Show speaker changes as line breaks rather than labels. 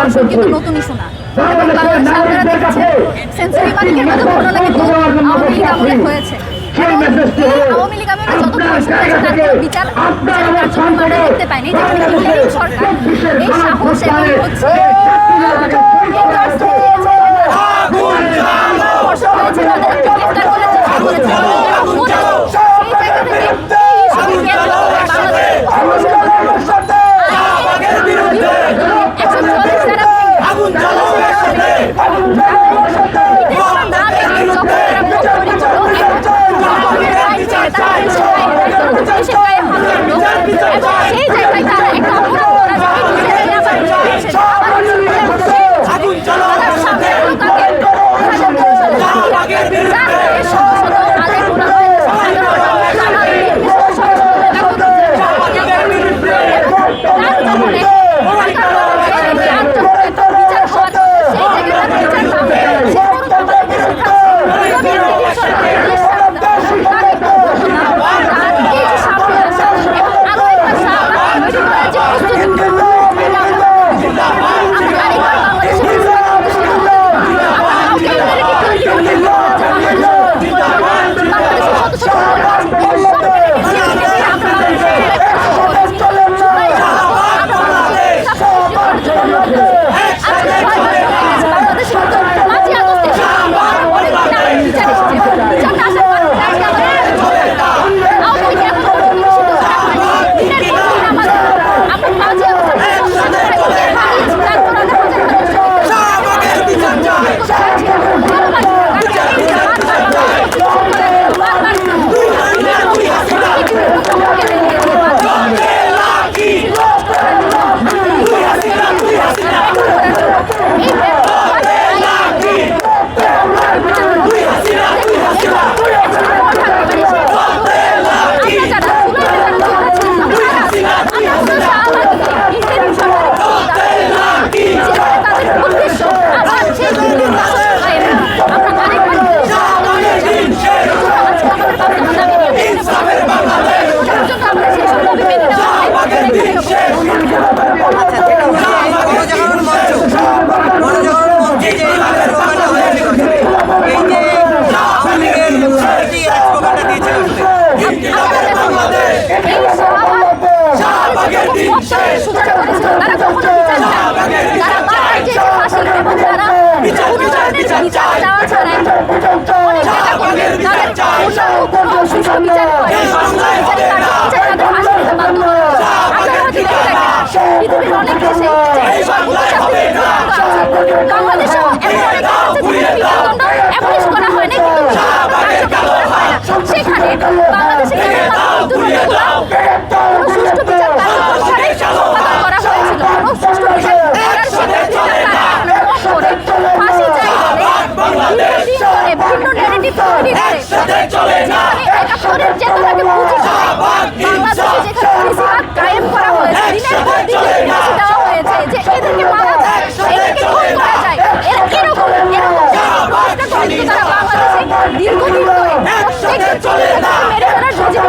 Version কিন্তু নতুন issue না বাংলার এই সাহস এবং হচ্ছে জিন্দাবাদ বাংলাদেশে করা হয় না কিন্তু সেখানে চলে না। একশোদের চেতনাকে পুঁজি করে বাংলাদেশে যেখানে বেশিরভাগ কায়েম করা হয়েছে দিনের পর দিন ফাঁসি দেওয়া হয়েছে যে এদেরকে মারা যায় এদেরকে খুন করা যায়। এরা এরকম এরকম প্রশ্ন করে কিন্তু তারা বাংলাদেশে দীর্ঘদিন ধরে প্রত্যেক মেরে ফেলার সুযোগ